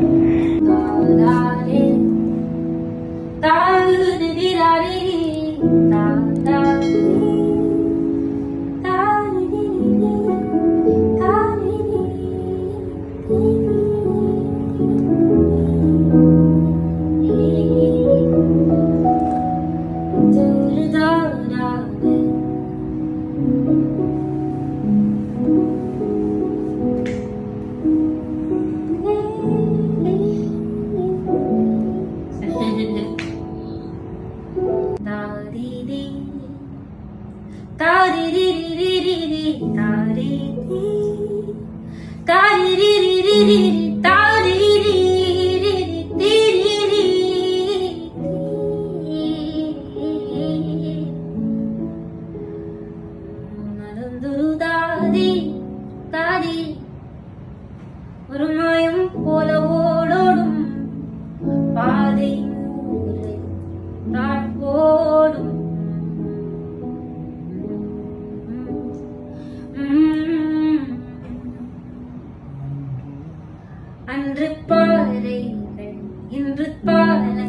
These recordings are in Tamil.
darling. ஒரு மாயம் போல ஓடோடும் பாதை அன்று பாறைகள் இன்று பாறை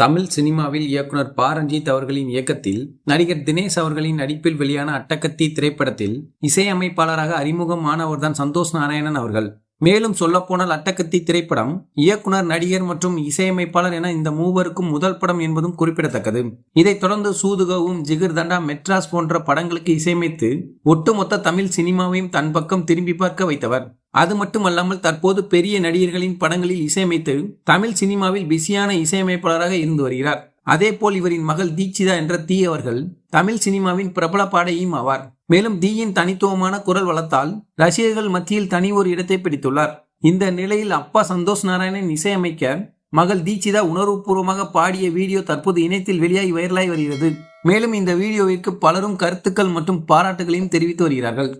தமிழ் சினிமாவில் இயக்குனர் ப ரஞ்சித் அவர்களின் இயக்கத்தில் நடிகர் தினேஷ் அவர்களின் நடிப்பில் வெளியான அட்டகத்தி திரைப்படத்தில் இசையமைப்பாளராக அறிமுகமானவர்தான் சந்தோஷ் நாராயணன் அவர்கள். மேலும் சொல்லப்போனால் அட்டகத்தி திரைப்படம் இயக்குனர் நடிகர் மற்றும் இசையமைப்பாளர் என இந்த மூவருக்கும் முதல் படம் என்பதும் குறிப்பிடத்தக்கது. இதைத் தொடர்ந்து சூதுகவும் ஜிகிர் தண்டா மெட்ராஸ் போன்ற படங்களுக்கு இசையமைத்து ஒட்டுமொத்த தமிழ் சினிமாவையும் தன் பக்கம் திரும்பி பார்க்க வைத்தவர். அது மட்டுமல்லாமல் தற்போது பெரிய நடிகர்களின் படங்களில் இசையமைத்து தமிழ் சினிமாவில் பிஸியான இசையமைப்பாளராக இருந்து வருகிறார். அதேபோல் இவரின் மகள் தீட்சிதா என்ற தீ அவர்கள் தமிழ் சினிமாவின் பிரபல பாடையும் ஆவார். மேலும் தீயின் தனித்துவமான குரல் வளத்தால் ரசிகர்கள் மத்தியில் தனி ஒரு இடத்தை பிடித்துள்ளார். இந்த நிலையில் அப்பா சந்தோஷ் நாராயணன் இசையமைக்க மகள் தீட்சிதா உணர்வுபூர்வமாக பாடிய வீடியோ தற்போது இணையத்தில் வெளியாகி வைரலாகி வருகிறது. மேலும் இந்த வீடியோவிற்கு பலரும் கருத்துக்கள் மற்றும் பாராட்டுகளையும் தெரிவித்து வருகிறார்கள்.